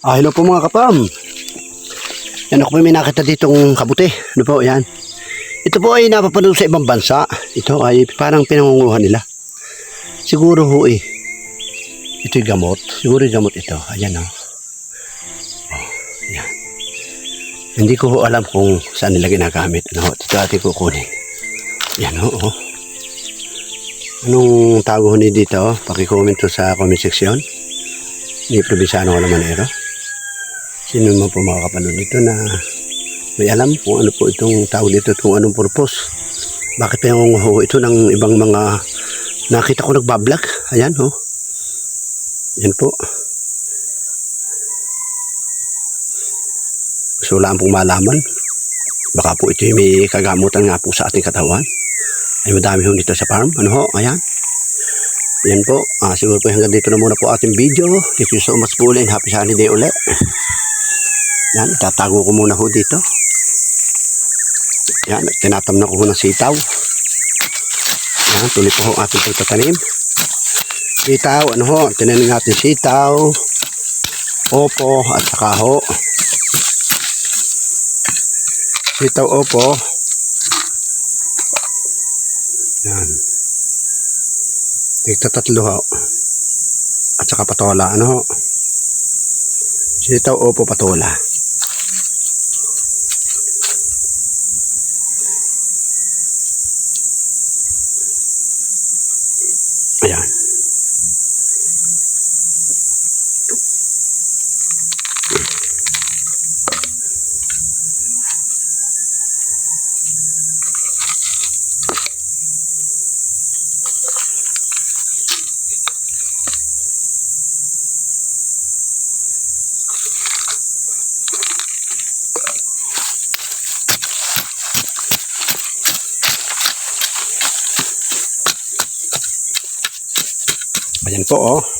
Ah, hello po mga kapam. Yan ako po may nakita ditong kabuti. Ano po, yan. Ito po ay napapanood sa ibang bansa. Ito ay parang pinangunguhan nila. Siguro ho eh. Ito'y gamot. Siguro yung gamot ito. Ayan o. Oh, yan. Hindi ko ho alam kung saan nila ginagamit. Ano ito ating kukunin. Yan ho, oh. Anong tago ho ni dito? Pakicomment to sa comment section. Ni Provinciano ko naman ero. Sino man po makakapanood nito na may alam kung ano po itong tawag dito, kung anong purpose. Bakit pa yung ho, ito ng ibang mga nakita ko nagbablog. Ayan ho. Yan po. Gusto lang pong malaman. Baka po ito may kagamutan nga po sa ating katawan. Ay madami ho dito sa farm. Ano ho? Ayan. Yan po. Ah, siguro po hanggang dito na muna po ating video. Thank you so much po ulit. Happy sunny day ulit. Yan, itatago ko muna ho dito. Yan, tinatam na ko ho ng sitaw. Yan, tuloy po ho ang ating pagtatanim. Sitaw, ano ho, tinanim natin sitaw, opo, at saka ho. Sitaw, opo. Yan. Tigta tatlo ho. At saka patola, ano ho. Sitaw, opo, patola. Ayan. Ayan po, oh.